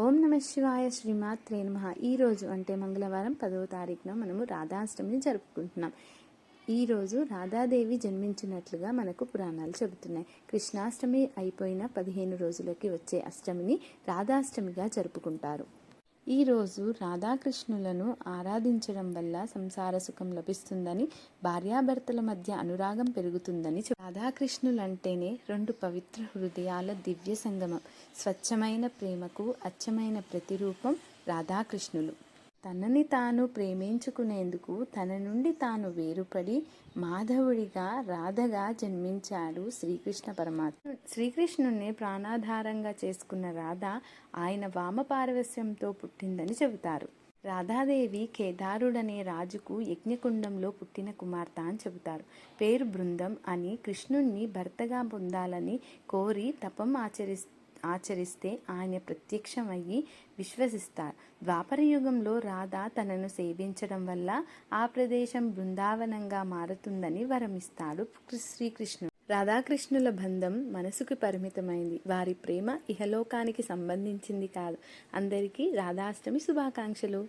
ఓం నమ శివాయ శ్రీమాత్రే నమ. ఈరోజు అంటే మంగళవారం పదవ తారీఖున మనము రాధాష్టమిని జరుపుకుంటున్నాం. ఈరోజు రాధాదేవి జన్మించినట్లుగా మనకు పురాణాలు చెబుతున్నాయి. కృష్ణాష్టమి అయిపోయిన పదిహేను రోజులకి వచ్చే అష్టమిని రాధాష్టమిగా జరుపుకుంటారు. ఈ రోజు రాధాకృష్ణులను ఆరాధించడం వల్ల సంసార సుఖం లభిస్తుందని భార్యాభర్తల మధ్య అనురాగం పెరుగుతుందని రాధాకృష్ణులంటేనే రెండు పవిత్ర హృదయాల దివ్య సంగమం. స్వచ్ఛమైన ప్రేమకు అచ్చమైన ప్రతిరూపం రాధాకృష్ణులు. తనని తాను ప్రేమించుకునేందుకు తన నుండి తాను వేరుపడి మాధవుడిగా రాధగా జన్మించాడు శ్రీకృష్ణ పరమాత్మ. శ్రీకృష్ణుణ్ణి ప్రాణాధారంగా చేసుకున్న రాధ ఆయన వామపారవస్యంతో పుట్టిందని చెబుతారు. రాధాదేవి కేదారుడనే రాజుకు యజ్ఞకుండంలో పుట్టిన కుమార్తె అని చెబుతారు. పేరు బృందం అని కృష్ణుణ్ణి భర్తగా పొందాలని కోరి తపం ఆచరిస్తూ ఆచరిస్తే ఆయన ప్రత్యక్షమయ్యి విశ్వసిస్తారు ద్వాపర యుగంలో రాధ తనను సేవించడం వల్ల ఆ ప్రదేశం బృందావనంగా మారుతుందని వరమిస్తాడు శ్రీకృష్ణుడు. రాధాకృష్ణుల బంధం మనసుకు పరిమితమైంది. వారి ప్రేమ ఇహలోకానికి సంబంధించింది కాదు. అందరికీ రాధాష్టమి శుభాకాంక్షలు.